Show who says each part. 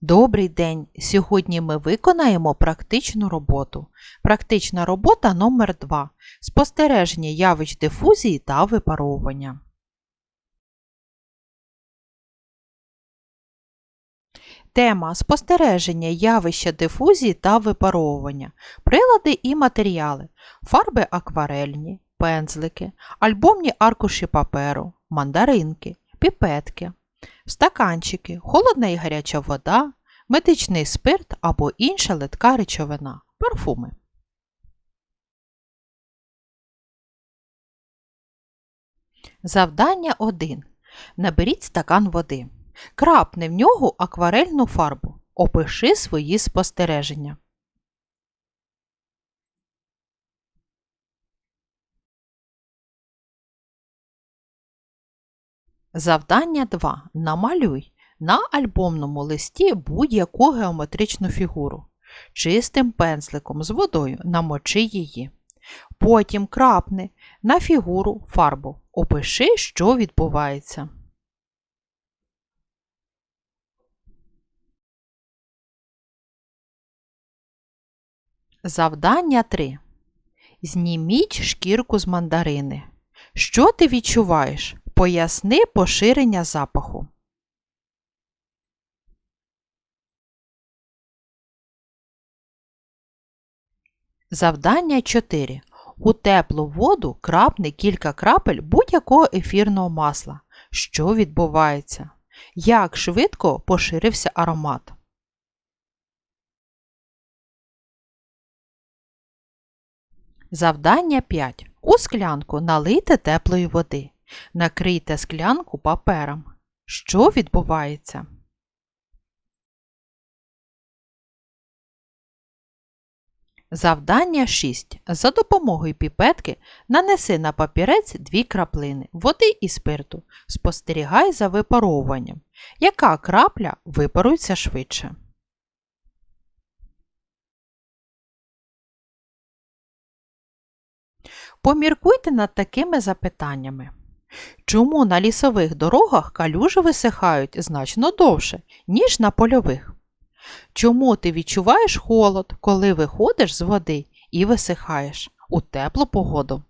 Speaker 1: Добрий день! Сьогодні ми виконаємо практичну роботу. Практична робота номер 2 Спостереження явищ дифузії та випаровування. Тема спостереження явища дифузії та випаровування. Прилади і матеріали. Фарби акварельні, пензлики, альбомні аркуші паперу, мандаринки, піпетки, стаканчики, холодна і гаряча вода, медичний спирт або інша литка речовина, парфуми. Завдання 1. Наберіть стакан води. Крапни в нього акварельну фарбу. Опиши свої спостереження. Завдання 2. Намалюй на альбомному листі будь-яку геометричну фігуру. Чистим пензликом з водою намочи її. Потім крапни на фігуру фарбу. Опиши, що відбувається. Завдання 3. Зніміть шкірку з мандарини. Що ти відчуваєш? Поясни поширення запаху. Завдання 4. У теплу воду крапни кілька крапель будь-якого ефірного масла. Що відбувається? Як швидко поширився аромат? Завдання 5. У склянку налийте теплої води. Накрийте склянку папером. Що відбувається? Завдання 6. За допомогою піпетки нанеси на папірець дві краплини води і спирту. Спостерігай за випаровуванням. Яка крапля випарується швидше? Поміркуйте над такими запитаннями. Чому на лісових дорогах калюжі висихають значно довше, ніж на польових? Чому ти відчуваєш холод, коли виходиш з води і висихаєш у теплу погоду?